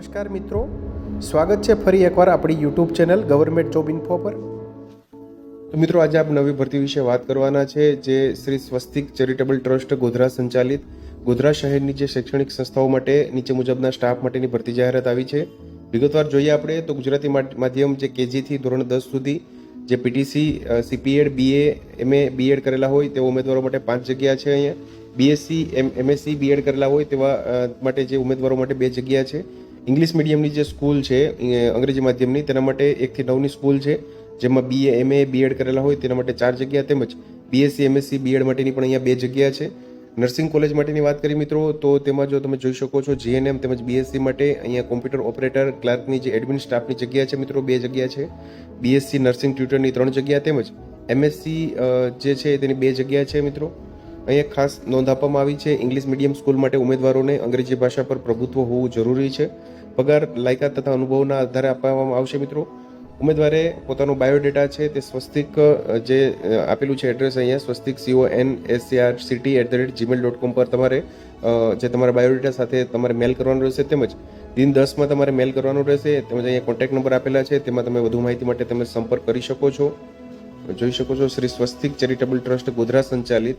નમસ્કાર મિત્રો. સ્વાગત છે ફરી એકવાર આપણી YouTube channel government job info પર. તો મિત્રો, આજે આપ નવી ભરતી વિશે વાત કરવાના છે, જે શ્રી સ્વસ્તિક ચેરિટેબલ ટ્રસ્ટ ગોધરા સંચાલિત ગોધરા શહેરની જે શૈક્ષણિક સંસ્થાઓ માટે નીચે મુજબના સ્ટાફ માટેની ભરતી જાહેરાત આવી છે. વિગતવાર જોઈએ આપણે તો ગુજરાતી માધ્યમ જે કેજીથી ધોરણ દસ સુધી જે P T C C P Ed B A M A B Ed કરેલા હોય તેવા ઉમેદવારો માટે પાંચ જગ્યા છે અહીંયા. બીએસસી એમ એમએસસી બીએડ કરેલા હોય તેવા માટે જે ઉમેદવારો માટે બે જગ્યા છે. ઇંગ્લિશ મીડિયમની જે સ્કૂલ છે અંગ્રેજી માધ્યમની, તેના માટે એકથી નવની સ્કૂલ છે, જેમાં બીએ એમએ બીએડ કરેલા હોય, તેના માટે ચાર જગ્યા તેમજ બીએસસી એમએસસી બીએડ માટેની પણ અહીંયા બે જગ્યા છે. નર્સિંગ કોલેજ માટેની વાત કરી મિત્રો, તો તેમાં જો તમે જોઈ શકો છો જીએનએમ તેમજ બીએસસી માટે અહીંયા કોમ્પ્યુટર ઓપરેટર, ક્લાર્કની જે એડમિન સ્ટાફની જગ્યા છે મિત્રો, બે જગ્યા છે. બીએસસી નર્સિંગ ટ્યુટરની ત્રણ જગ્યા તેમજ એમએસસી જે છે તેની બે જગ્યા છે મિત્રો. અહીંયા ખાસ નોંધ આપવામાં આવી છે ઇંગ્લિશ મીડિયમ સ્કૂલ માટે ઉમેદવારોને અંગ્રેજી ભાષા પર પ્રભુત્વ હોવું જરૂરી છે. પગાર, લાયકાત તથા અનુભવના આધારે આપવામાં આવશે મિત્રો. ઉમેદવારે પોતાનો બાયોડેટા છે, તે સ્વસ્તિક જે આપેલું છે એડ્રેસ અહીંયા, Swastik C O N S R city at the rate Gmail dot com પર તમારે જે તમારા બાયોડેટા સાથે તમારે મેલ કરવાનો રહેશે તેમજ દિન દસમાં તમારે મેલ કરવાનું રહેશે, તેમજ અહીંયા કોન્ટેક્ટ નંબર આપેલા છે, તેમાં તમે વધુ માહિતી માટે તમે સંપર્ક કરી શકો છો. જોઈ શકો છો, શ્રી સ્વસ્તિક ચેરિટેબલ ટ્રસ્ટ ગોધરા સંચાલિત